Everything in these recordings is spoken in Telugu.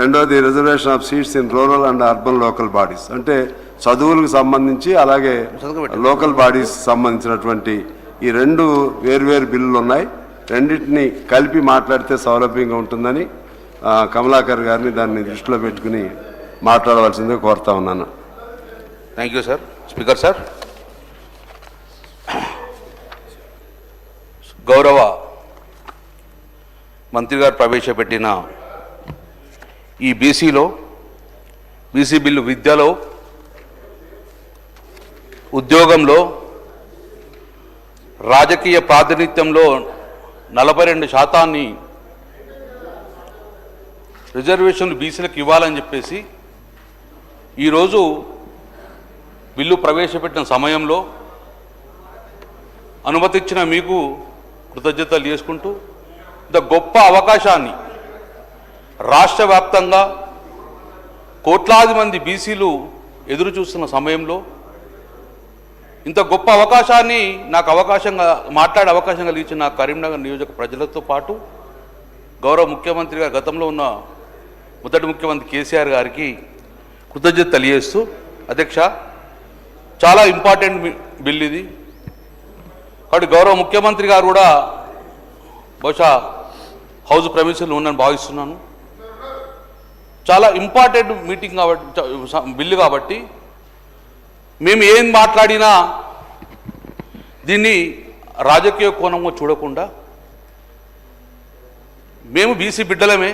రెండోది reservation of seats in rural and urban local bodies అంటే చదువులకు సంబంధించి అలాగే లోకల్ బాడీస్ సంబంధించినటువంటి ఈ రెండు వేర్వేరు బిల్లులు ఉన్నాయి. రెండింటిని కలిపి మాట్లాడితే సౌలభ్యంగా ఉంటుందని కమలాకర్ గారిని దాన్ని దృష్టిలో పెట్టుకుని మాట్లాడవలసిందిగా కోరుతా ఉన్నాను. Thank you sir speaker sir గౌరవ మంత్రి గారు ప్రవేశపెట్టిన ఈ బీసీలో బీసీ బిల్లు విద్యలో ఉద్యోగంలో రాజకీయ ప్రాతినిధ్యంలో నలభై రెండు శాతాన్ని రిజర్వేషన్లు బీసీలకు ఇవ్వాలని చెప్పేసి ఈరోజు బిల్లు ప్రవేశపెట్టిన సమయంలో అనుమతిచ్చిన మీకు కృతజ్ఞతలు చేసుకుంటూ ఇంత గొప్ప అవకాశాన్ని రాష్ట్ర వ్యాప్తంగా కోట్లాది మంది బీసీలు ఎదురు చూస్తున్న సమయంలో ఇంత గొప్ప అవకాశాన్ని నాకు అవకాశంగా మాట్లాడే అవకాశం కలిగించిన కరీంనగర్ నియోజక ప్రజలతో పాటు గౌరవ ముఖ్యమంత్రి గారు గతంలో ఉన్న మొదటి ముఖ్యమంత్రి కేసీఆర్ గారికి కృతజ్ఞత తెలియజేస్తూ అధ్యక్ష చాలా ఇంపార్టెంట్ బిల్ ఇది. కాబట్టి గౌరవ ముఖ్యమంత్రి గారు కూడా బహుశా హౌస్ ప్రమిషన్లు ఉందని భావిస్తున్నాను. చాలా ఇంపార్టెంట్ మీటింగ్ కాబట్టి బిల్లు కాబట్టి మేము ఏం మాట్లాడినా దీన్ని రాజకీయ కోణంగా చూడకుండా మేము బీసీ బిడ్డలమే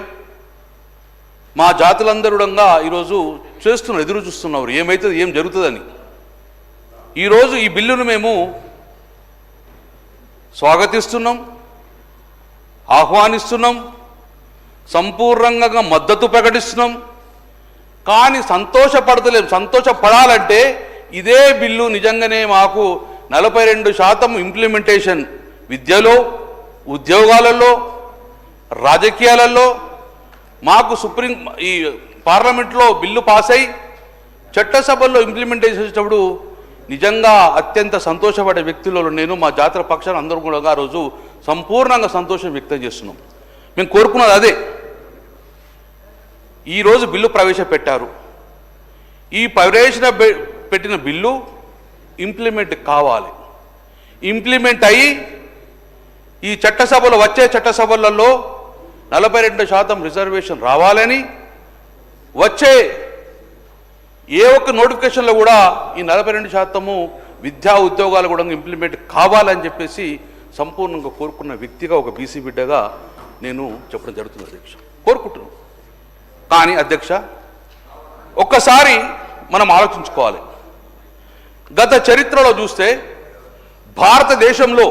మా జాతులందరుడంగా ఈరోజు చేస్తున్నారు ఎదురు చూస్తున్నారు ఏమైతుంది ఏం జరుగుతుందని. ఈరోజు ఈ బిల్లును మేము స్వాగతిస్తున్నాం ఆహ్వానిస్తున్నాం సంపూర్ణంగా మద్దతు ప్రకటిస్తున్నాం. కానీ సంతోషపడతలేం. సంతోషపడాలంటే ఇదే బిల్లు నిజంగానే మాకు నలభై రెండు శాతం ఇంప్లిమెంటేషన్ విద్యలో ఉద్యోగాలలో రాజకీయాలలో మాకు సుప్రీం ఈ పార్లమెంట్లో బిల్లు పాస్ అయి చట్టసభల్లో ఇంప్లిమెంటేషన్ చేసేటప్పుడు నిజంగా అత్యంత సంతోషపడే వ్యక్తులలో నేను మా జాతర పక్షాన్ని అందరూ కూడా ఆ రోజు సంపూర్ణంగా సంతోషం వ్యక్తం చేస్తున్నాం. మేము కోరుకున్నది అదే. ఈరోజు బిల్లు ప్రవేశపెట్టారు. ఈ ప్రవేశ పెట్టిన బిల్లు ఇంప్లిమెంట్ కావాలి. ఇంప్లిమెంట్ అయ్యి ఈ చట్టసభలు వచ్చే చట్టసభలలో నలభై రెండు శాతం రిజర్వేషన్ రావాలని వచ్చే ఏ ఒక్క నోటిఫికేషన్లో కూడా ఈ నలభై రెండు శాతము విద్యా ఉద్యోగాలు కూడా ఇంప్లిమెంట్ కావాలని చెప్పేసి సంపూర్ణంగా కోరుకున్న వ్యక్తిగా ఒక బీసీ బిడ్డగా నేను చెప్పడం జరుగుతుంది అధ్యక్ష కోరుకుంటున్నాను. కానీ అధ్యక్ష ఒక్కసారి మనం ఆలోచించుకోవాలి. గత చరిత్రలో చూస్తే భారతదేశంలో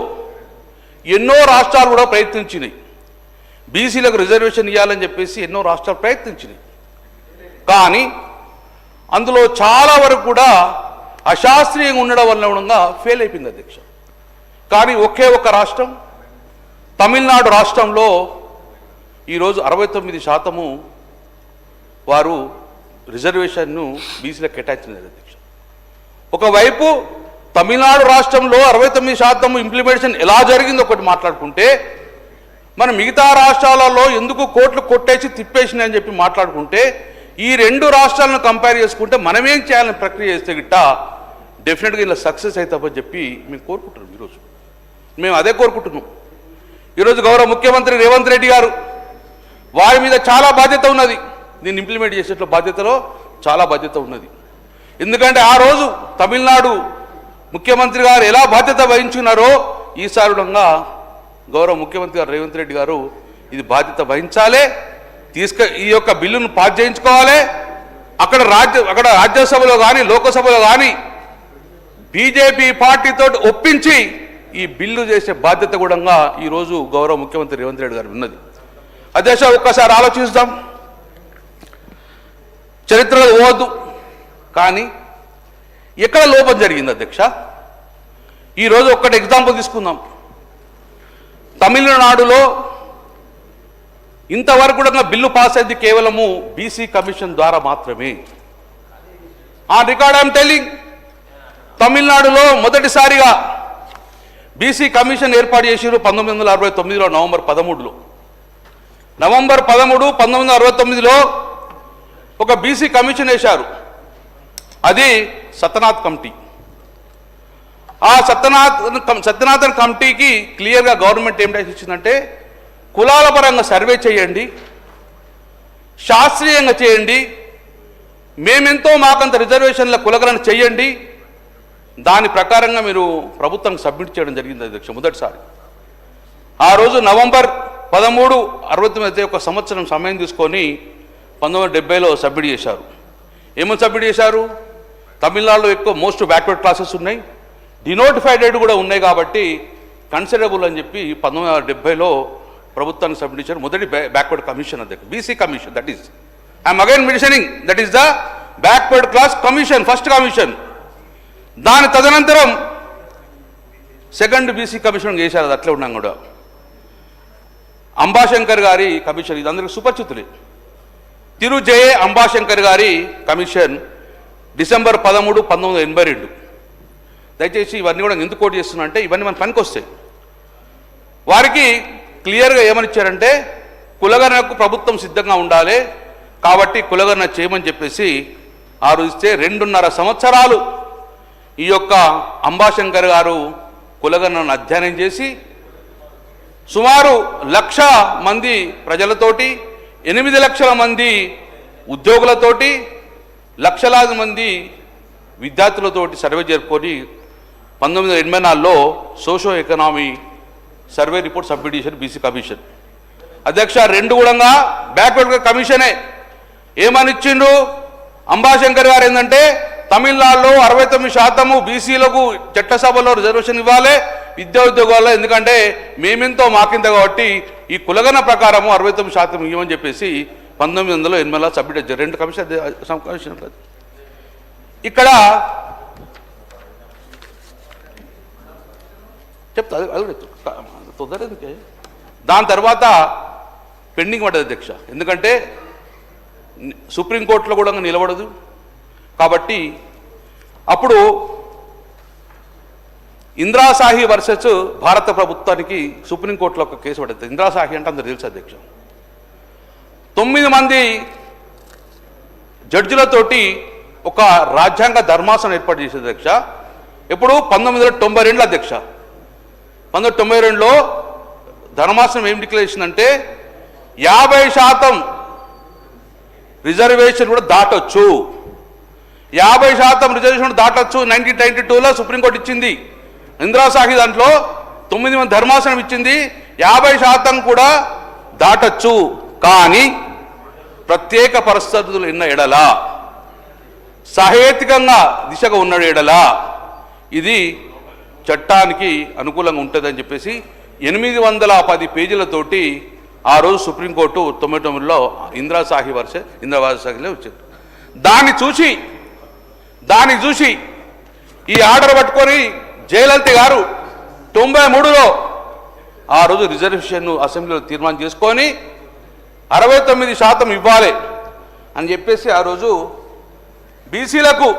ఎన్నో రాష్ట్రాలు కూడా ప్రయత్నించినాయి. బీసీలకు రిజర్వేషన్ ఇవ్వాలని చెప్పేసి ఎన్నో రాష్ట్రాలు ప్రయత్నించినాయి. కానీ అందులో చాలా వరకు కూడా అశాస్త్రీయంగా ఉండడం వల్ల ఉండగా ఫెయిల్ అయిపోయింది అధ్యక్ష. కానీ ఒకే ఒక రాష్ట్రం తమిళనాడు రాష్ట్రంలో ఈరోజు అరవై తొమ్మిది శాతము వారు రిజర్వేషన్ను బీసీలకు కేటాయించిన అధ్యక్ష. ఒకవైపు తమిళనాడు రాష్ట్రంలో అరవై తొమ్మిది శాతం ఇంప్లిమెంటేషన్ ఎలా జరిగిందో ఒకటి మాట్లాడుకుంటే మన మిగతా రాష్ట్రాలలో ఎందుకు కోట్లు కొట్టేసి తిప్పేసింది అని చెప్పి మాట్లాడుకుంటే ఈ రెండు రాష్ట్రాలను కంపేర్ చేసుకుంటే మనమేం చేయాలని ప్రక్రియ చేస్తే గిట్ట డెఫినెట్గా ఇలా సక్సెస్ అవుతామని చెప్పి మేము కోరుకుంటున్నాం ఈరోజు. మేము అదే కోరుకుంటున్నాం. ఈరోజు గౌరవ ముఖ్యమంత్రి రేవంత్ రెడ్డి గారు వారి మీద చాలా బాధ్యత ఉన్నది. దీన్ని ఇంప్లిమెంట్ చేసేట్లో బాధ్యతలో చాలా బాధ్యత ఉన్నది. ఎందుకంటే ఆ రోజు తమిళనాడు ముఖ్యమంత్రి గారు ఎలా బాధ్యత వహించున్నారో ఈసారి గౌరవ ముఖ్యమంత్రి గారు రేవంత్ రెడ్డి గారు ఇది బాధ్యత వహించాలి. తీసుక ఈ యొక్క బిల్లును పాస్ చేయించుకోవాలి. అక్కడ రాజ్య అక్కడ రాజ్యసభలో కానీ లోకసభలో కానీ బీజేపీ పార్టీతో ఒప్పించి ఈ బిల్లు చేసే బాధ్యత కూడా ఈరోజు గౌరవ ముఖ్యమంత్రి రేవంత్ రెడ్డి గారు ఉన్నది. అధ్యక్ష ఒక్కసారి ఆలోచిస్తాం చరిత్రలో పోవద్దు. కానీ ఎక్కడ లోపం జరిగింది అధ్యక్ష? ఈరోజు ఒక్కటి ఎగ్జాంపుల్ తీసుకుందాం. తమిళనాడులో ఇంతవరకు కూడా బిల్లు పాస్ అయింది కేవలము బీసీ కమిషన్ ద్వారా మాత్రమే. ఆ రికార్డ్ ఐమ్ టెలింగ్ తమిళనాడులో మొదటిసారిగా బీసీ కమిషన్ ఏర్పాటు చేసిరు పంతొమ్మిది వందల అరవై తొమ్మిదిలో నవంబర్ పదమూడులో. నవంబర్ పదమూడు పంతొమ్మిది వందల అరవై తొమ్మిదిలో ఒక బీసీ కమిషన్ వేశారు. అది సత్యనాథ్ కమిటీ. ఆ సత్యనాథ్ సత్యనాథన్ కమిటీకి క్లియర్గా గవర్నమెంట్ ఏం ఇచ్చిందంటే కులాల పరంగా సర్వే చేయండి శాస్త్రీయంగా చేయండి మేమెంతో మాకంత రిజర్వేషన్ల కులగలను చేయండి దాని ప్రకారంగా మీరు ప్రభుత్వానికి సబ్మిట్ చేయడం జరిగింది అధ్యక్ష మొదటిసారి. ఆ రోజు నవంబర్ పదమూడు అరవై తొమ్మిది ఒక సంవత్సరం సమయం తీసుకొని పంతొమ్మిది వందల డెబ్బైలో సబ్మిట్ చేశారు. ఏమని సబ్మిట్ చేశారు? తమిళనాడులో ఎక్కువ మోస్ట్ బ్యాక్వర్డ్ క్లాసెస్ ఉన్నాయి. డినోటిఫైడెడ్ కూడా ఉన్నాయి కాబట్టి కన్సిడరబుల్ అని చెప్పి పంతొమ్మిది వందల డెబ్బైలో ప్రభుత్వానికి సబ్మిట్ చేశారు. మొదటి బ్యాక్వర్డ్ కమిషన్ అధ్యక్ష BC commission that is I'm again mentioning that is the backward class commission first commission దాని తదనంతరం సెకండ్ బీసీ కమిషన్ చేశారు. అది అట్లే ఉన్నాం కూడా. అంబాశంకర్ గారి కమిషన్ ఇది అందరికి సుపరిచితులే. తిరు జయ అంబాశంకర్ గారి కమిషన్ డిసెంబర్ పదమూడు పంతొమ్మిది వందల ఎనభై రెండు. దయచేసి ఇవన్నీ కూడా ఎందుకు కోట్ చేస్తున్నా అంటే ఇవన్నీ మన పనికి వస్తాయి. వారికి క్లియర్గా ఏమనిచ్చారంటే కులగణకు ప్రభుత్వం సిద్ధంగా ఉండాలి కాబట్టి కులగణన చేయమని చెప్పేసి ఆ ఇస్తే రెండున్నర సంవత్సరాలు ఈ యొక్క అంబాశంకర్ గారు కులగణను అధ్యయనం చేసి సుమారు లక్ష మంది ప్రజలతోటి ఎనిమిది లక్షల మంది ఉద్యోగులతోటి లక్షలాది మంది విద్యార్థులతోటి సర్వే జరుపుకొని పంతొమ్మిది వందల ఎనభై నాలుగులో socio economy survey report submit చేశారు బీసీ కమిషన్. అధ్యక్ష రెండు కూడా బ్యాక్వర్డ్ కమిషనే. ఏమని అంబాశంకర్ గారు ఏంటంటే తమిళనాడులో అరవై తొమ్మిది శాతము బీసీలకు చట్టసభలో రిజర్వేషన్ ఇవ్వాలి విద్యా ఉద్యోగాల్లో ఎందుకంటే మేమెంతో మాకింత కాబట్టి ఈ కులగన ప్రకారము అరవై తొమ్మిది శాతం ఇవ్వమని చెప్పేసి పంతొమ్మిది వందల ఎనిమిదిలో సబ్మిట్ చేశారు రెండు కమిషన్ సబ్ కమిషన్ ఇక్కడ చెప్తా అది కూడా తొందర ఎందుకే? దాని తర్వాత పెండింగ్ పడ్డది అధ్యక్ష. ఎందుకంటే సుప్రీంకోర్టులో కూడా నిలబడదు. కాబట్టి అప్పుడు ఇంద్రాసాహి వర్సెస్ భారత ప్రభుత్వానికి సుప్రీంకోర్టులో ఒక కేసు పడింది. ఇంద్రాసాహి అంటే అందరు తెలుసు అధ్యక్షం. తొమ్మిది మంది జడ్జిలతోటి ఒక రాజ్యాంగ ధర్మాసనం ఏర్పాటు చేసే అధ్యక్ష. ఎప్పుడు? పంతొమ్మిది వందల తొంభై రెండులో అధ్యక్ష. పంతొమ్మిది తొంభై రెండులో ధర్మాసనం ఏం డిక్లేర్ చేసిందంటే యాభై శాతం రిజర్వేషన్ కూడా దాటొచ్చు. యాభై శాతం రిజర్వేషన్ దాటొచ్చు. నైన్టీన్ నైన్టీ టూలో సుప్రీంకోర్టు ఇచ్చింది. ఇందిరాసాహి దాంట్లో తొమ్మిది మంది ధర్మాసనం ఇచ్చింది. యాభై శాతం కూడా దాటచ్చు. కానీ ప్రత్యేక పరిస్థితులు ఉన్న ఎడల సహేతికంగా దిశగా ఉన్న ఎడల ఇది చట్టానికి అనుకూలంగా ఉంటుందని చెప్పేసి ఎనిమిది వందల పది పేజీలతోటి ఆ రోజు సుప్రీంకోర్టు తొంభై తొమ్మిదిలో ఇందిరాసాహి వర్ష ఇందిరాసాహిలో వచ్చింది దాన్ని చూసి దాన్ని చూసి ఈ ఆర్డర్ పట్టుకొని జయలలిత గారు తొంభై మూడులో ఆ రోజు రిజర్వేషన్ అసెంబ్లీలో తీర్మానం చేసుకొని అరవై తొమ్మిది శాతం ఇవ్వాలి అని చెప్పేసి ఆ రోజు బీసీలకు